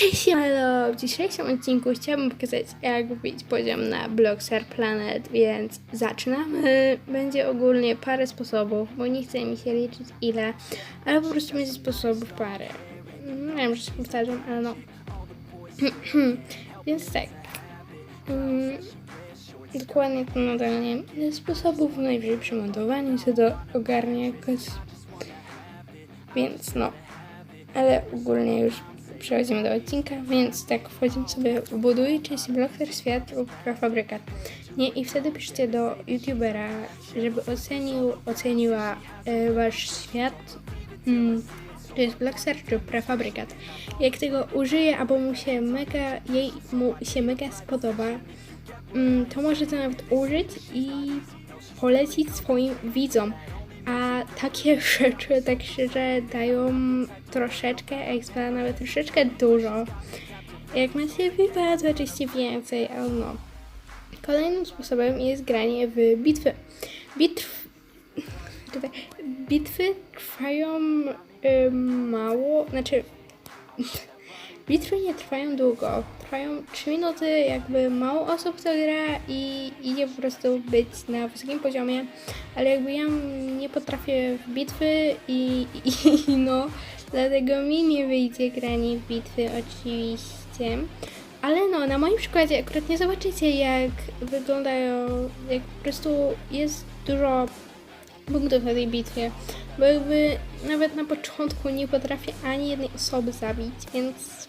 Cześć, hello! W dzisiejszym odcinku chciałabym pokazać, jak wbić poziom na Bloxer Planet, więc zaczynamy. Będzie ogólnie parę sposobów, bo nie chce mi się liczyć ile, ale po prostu będzie sposobów parę. Nie wiem, że się powtarzam, ale no. więc tak. Mm, Dokładnie to nadal nie sposobów, najwyżej przy montowaniu się to ogarnie jakoś. Więc no, ale ogólnie już przechodzimy do odcinka, więc tak wchodzimy sobie w buduj, czy bloker świat lub prefabrykat. Nie, i wtedy piszcie do youtubera, żeby ocenił, oceniła e, wasz świat, mm, to jest Blockster czy prefabrykat. Jak tego użyje, albo mu się mega, jej mu się mega spodoba, mm, to może to nawet użyć i polecić swoim widzom. Takie rzeczy, tak szczerze, dają troszeczkę expa, nawet troszeczkę dużo. Jak macie VIPa, to oczywiście więcej, ale no. Kolejnym sposobem jest granie w bitwy. Bitw... Bitwy trwają y, mało, znaczy Bitwy nie trwają długo. Trwają 3 minuty, jakby mało osób to gra i idzie po prostu być na wysokim poziomie, ale jakby ja nie potrafię w bitwy i, i, no, dlatego mi nie wyjdzie granie w bitwy oczywiście. Ale no, na moim przykładzie akurat nie zobaczycie jak wyglądają, jak po prostu jest dużo punktów na tej bitwie, bo jakby nawet na początku nie potrafię ani jednej osoby zabić, więc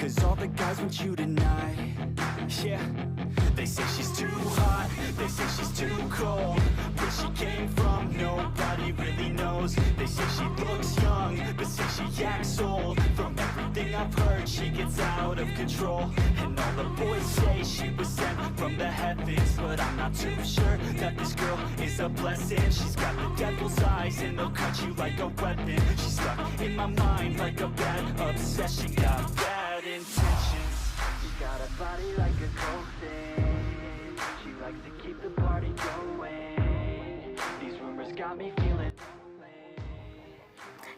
Cause all the guys want you tonight. Yeah, they say she's too hot, they say she's too cold. Where she came from, nobody really knows. They say she looks young, but say she acts old. From everything I've heard, she gets out of control. And all the boys say she was sent from the heavens. But I'm not too sure that this girl is a blessing. She's got the devil's eyes, and they'll cut you like a weapon. She's stuck in my mind like a bad obsession. Got bad intentions. She got a body like a. She likes to keep the party going. These rumors got me feeling.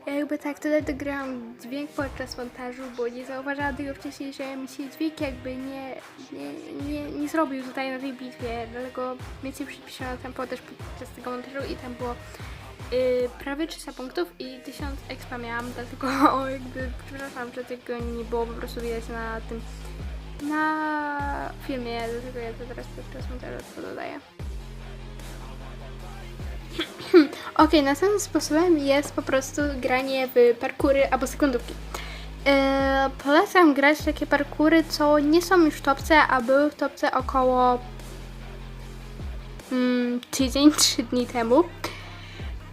Ja jakby tak tyle dograłam dźwięk podczas montażu, bo nie zauważyłam tego wcześniej, że mi się dźwięk jakby nie, nie, nie, nie zrobił tutaj na tej bitwie, dlatego więcej przypisano tempo też podczas tego montażu i tam było y, prawie 300 punktów i 1000 expa miałam, dlatego o, jakby przepraszam, że tego nie było po prostu widać na tym na filmie, dlatego ja to teraz podczas montażu dodaję. Okej, następnym sposobem jest po prostu granie w parkury albo sekundówki. Yy, polecam grać takie parkury, co nie są już w topce, a były w topce około mm, tydzień, trzy dni temu.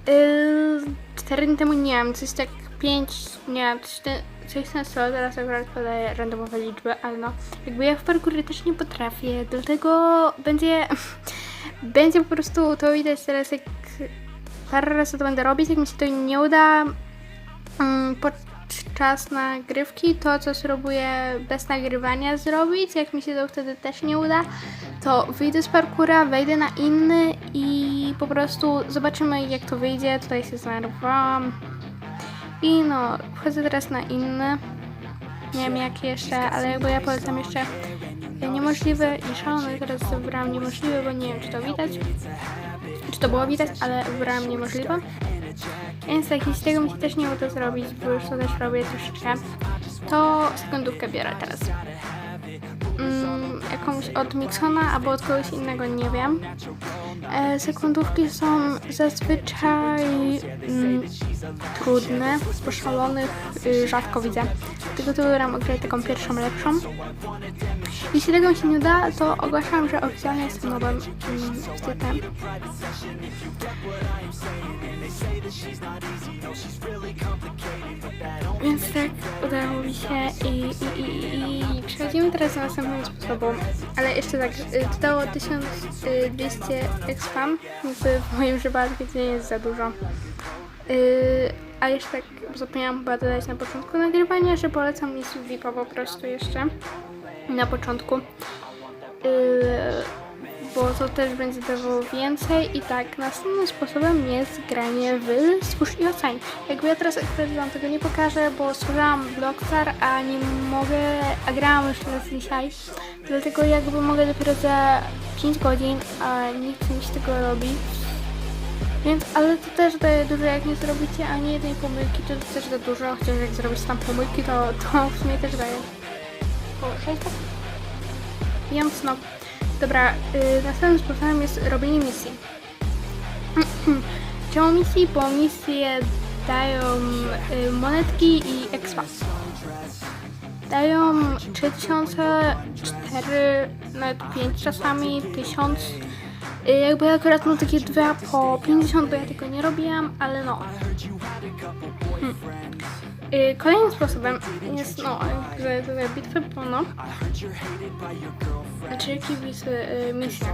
Yy, cztery dni temu nie wiem, coś tak pięć, nie wiem, coś, ten stylu, teraz akurat podaję randomowe liczby, ale no, jakby ja w parkury też nie potrafię, dlatego będzie, będzie po prostu, to widać teraz jak parę razy to będę robić, jak mi się to nie uda mm, podczas nagrywki, to co spróbuję bez nagrywania zrobić, jak mi się to wtedy też nie uda, to wyjdę z parkura, wejdę na inny i po prostu zobaczymy jak to wyjdzie, tutaj się zdenerwowałam i no, wchodzę teraz na inny, nie wiem jak jeszcze, ale jakby ja polecam jeszcze niemożliwe i szalone, teraz wybrałam niemożliwe, bo nie wiem czy to widać, czy to było widać, ale wybrałam niemożliwe. Więc jak jeśli tego mi się też nie uda zrobić, bo już to też robię troszeczkę, to sekundówkę biorę teraz. Jakąś od Mixona albo od kogoś innego, nie wiem. E, sekundówki są zazwyczaj mm, trudne, bo y, rzadko widzę. To wybieram ograć taką pierwszą, lepszą. Jeśli tego mi się nie uda, to ogłaszam, że oficjalnie jestem nowym mm. Więc tak, udało mi się i, i, i, i przechodzimy teraz do następnym sposobem, ale jeszcze tak, dało 1200 expam, w moim przypadku to nie jest za dużo. Y, a jeszcze tak zapomniałam chyba dodać na początku nagrywania, że polecam misję VIPa po prostu jeszcze na początku. Yy, bo to też będzie dawało więcej i tak następnym sposobem jest granie w Stwórz i Oceń. Jakby ja teraz akurat wam tego nie pokażę, bo stworzyłam Blockstar, a nie mogę, a grałam już teraz dzisiaj, dlatego jakby mogę dopiero za 5 godzin, a chcę mi się tego robić. Więc, ale to też daje dużo, jak nie zrobicie ani jednej pomyłki, to też da dużo, chociaż jak zrobić tam pomyłki, to, to w sumie też daje. O, sześć tak? Więc no, dobra, y, następnym sposobem jest robienie misji. Czemu misji? Bo misje dają y, monetki i expa. Dają 3000, 4, nawet 5 czasami, 1000. Y, jakby akurat mam takie dwa po 50, bo ja tego nie robiłam, ale no. Hmm. Y, Kolejnym sposobem jest, no, że tutaj bitwy pełno. Znaczy, jakie bitwy, y, misje.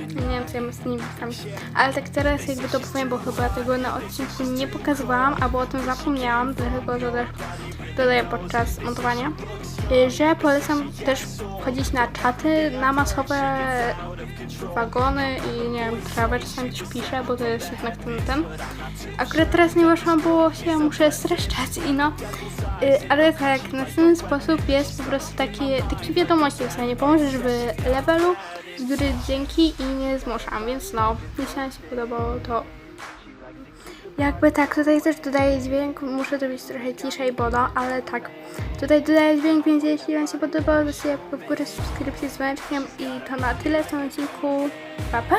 Nie wiem, co ja mam z tymi bitwami. Ale tak teraz jakby to powiem, bo chyba tego na odcinku nie pokazywałam, albo o tym zapomniałam, dlatego to też dodaję podczas montowania, y, że polecam też wchodzić na czaty, na masowe wagony i nie wiem, trawę czasami też piszę, bo to jest jednak ten, ten. Akurat teraz nie weszłam, bo się muszę streszczać i no. Y, ale tak, następny sposób jest po prostu takie, takie wiadomości w sensie pomożesz w levelu, który dzięki i nie zmuszam, więc no, jeśli wam się podobało, to jakby tak, tutaj też dodaję dźwięk, muszę to być trochę ciszej, bo no, ale tak. Tutaj dodaję dźwięk, więc jeśli Wam się podobało, to łapkę w górę, subskrypcję z dzwoneczkiem i to na tyle w tym odcinku. Pa, pa!